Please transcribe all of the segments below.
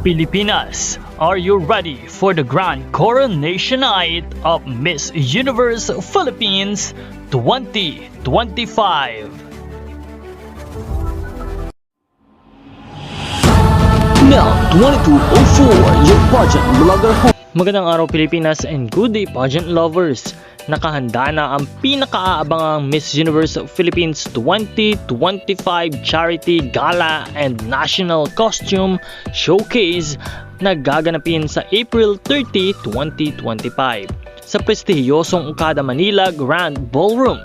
Pilipinas, are you ready for the grand coronation night of Miss Universe Philippines 2025? Now, 2204, your pageant blogger home. Magandang araw Pilipinas and good day pageant lovers! Nakahanda na ang pinakaaabangang Miss Universe Philippines 2025 Charity Gala and National Costume Showcase na gaganapin sa April 30, 2025 sa prestihiyosong Okada Manila Grand Ballroom.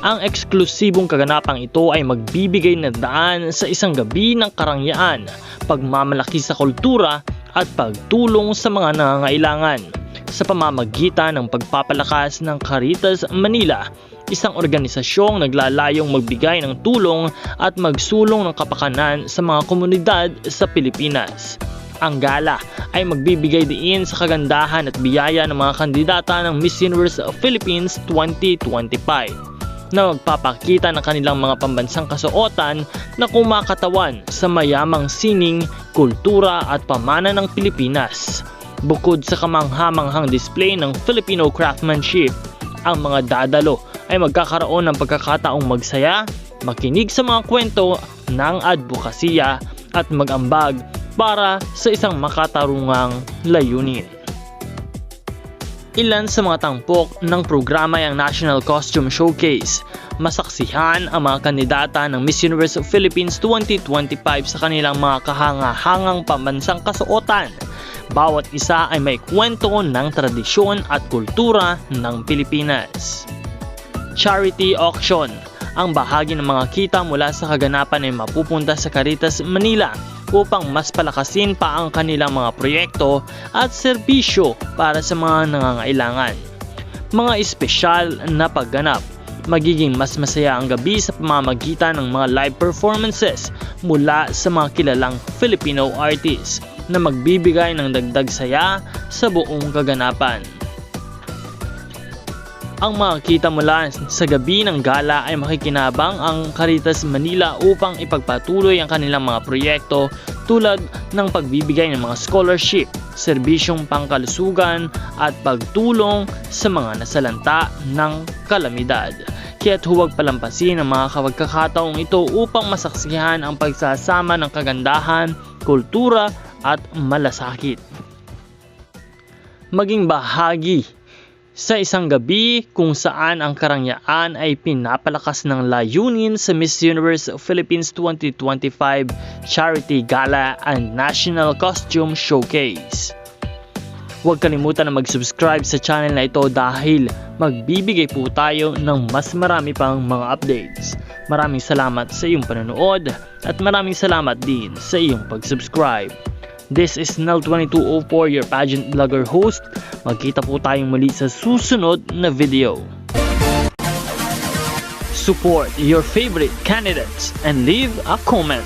Ang eksklusibong kaganapang ito ay magbibigay ng daan sa isang gabi ng karangyaan, pagmamalaki sa kultura at pagtulong sa mga nangangailangan sa pamamagitan ng pagpapalakas ng Caritas Manila, isang organisasyong naglalayong magbigay ng tulong at magsulong ng kapakanan sa mga komunidad sa Pilipinas. Ang gala ay magbibigay diin sa kagandahan at biyaya ng mga kandidata ng Miss Universe Philippines 2025 na magpapakita ng kanilang mga pambansang kasuotan na kumakatawan sa mayamang sining, kultura at pamana ng Pilipinas. Bukod sa kamanghamanghang display ng Filipino craftsmanship, ang mga dadalo ay magkakaroon ng pagkakataong magsaya, makinig sa mga kwento ng advokasya at magambag para sa isang makatarungang layunin. Ilan sa mga tampok ng programa ay ang National Costume Showcase. Masaksihan ang mga kandidata ng Miss Universe of Philippines 2025 sa kanilang mga kahanga-hangang pambansang kasuotan. Bawat isa ay may kwento ng tradisyon at kultura ng Pilipinas. Charity Auction Ang bahagi ng mga kita mula sa kaganapan ay mapupunta sa Caritas, Manila upang mas palakasin pa ang kanilang mga proyekto at serbisyo para sa mga nangangailangan. Mga espesyal na pagganap Magiging mas masaya ang gabi sa pamamagitan ng mga live performances mula sa mga kilalang Filipino artists na magbibigay ng dagdag saya sa buong kaganapan. Ang makikita mula sa gabi ng gala ay makikinabang ang Caritas Manila upang ipagpatuloy ang kanilang mga proyekto tulad ng pagbibigay ng mga scholarship, serbisyong pangkalusugan at pagtulong sa mga nasalanta ng kalamidad. Kaya't huwag palampasin ang mga kapagkakataong ito upang masaksihan ang pagsasama ng kagandahan, kultura at malasakit. Maging bahagi sa isang gabi kung saan ang karangyaan ay pinapalakas ng layunin sa Miss Universe Philippines 2025 Charity Gala and National Costume Showcase. Huwag kalimutan na mag-subscribe sa channel na ito dahil magbibigay po tayo ng mas marami pang mga updates. Maraming salamat sa iyong panonood at maraming salamat din sa iyong pag-subscribe. This is Nel2204, your pageant vlogger host. Magkita po tayong muli sa susunod na video. Support your favorite candidates and leave a comment.